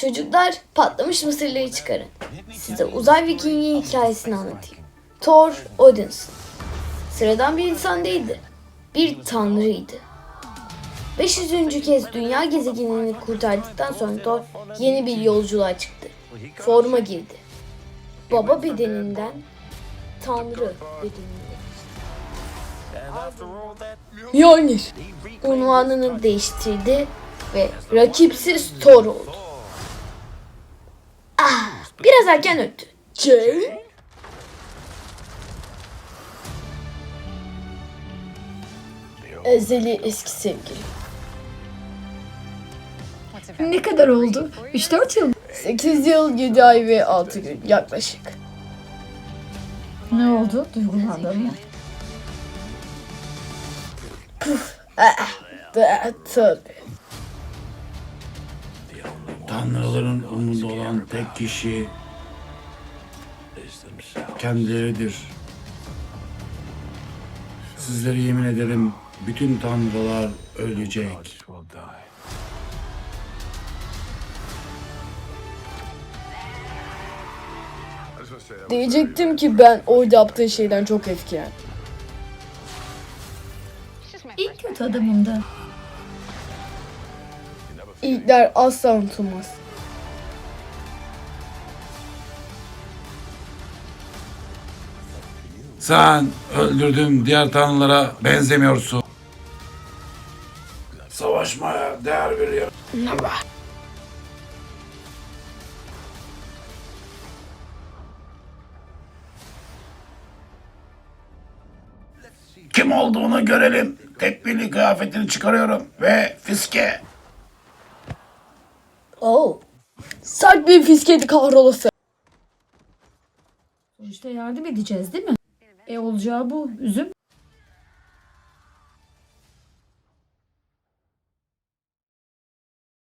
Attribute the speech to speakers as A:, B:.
A: Çocuklar patlamış mısırları çıkarın. Size uzay vikingin hikayesini anlatayım. Thor Odinson. Sıradan bir insan değildi. Bir tanrıydı. 500. kez dünya gezegenini kurtardıktan sonra Thor yeni bir yolculuğa çıktı. Forma girdi. Baba bedeninden tanrı bedenine. Yani unvanını değiştirdi ve rakipsiz Thor oldu. Ah, biraz erken öttü. Jay? Ezeli eski sevgili.
B: Ne kadar oldu? 3-4 yıl mı?
A: 8 yıl, 7 ay ve 6 gün yaklaşık.
B: Ne oldu? Duygulandın mı?
A: Ah, da, tabii.
C: Tanrıların umurunda olan tek kişi kendileridir. Sizlere yemin ederim bütün tanrılar ölecek.
A: Diyecektim ki ben orada yaptığı şeyden çok etkilendim.
B: İlk kötü adamımdı.
A: İlkler asla unutulmaz.
C: Sen öldürdüğüm diğer tanrılara benzemiyorsun. Savaşmaya değer veriyor. Kim olduğunu görelim. Tekbirli kıyafetini çıkarıyorum ve fiske.
A: Oh. Sert bir fisketi kahrolası.
B: Sonuçta yardım edeceğiz değil mi? E olacağı bu. Üzüm.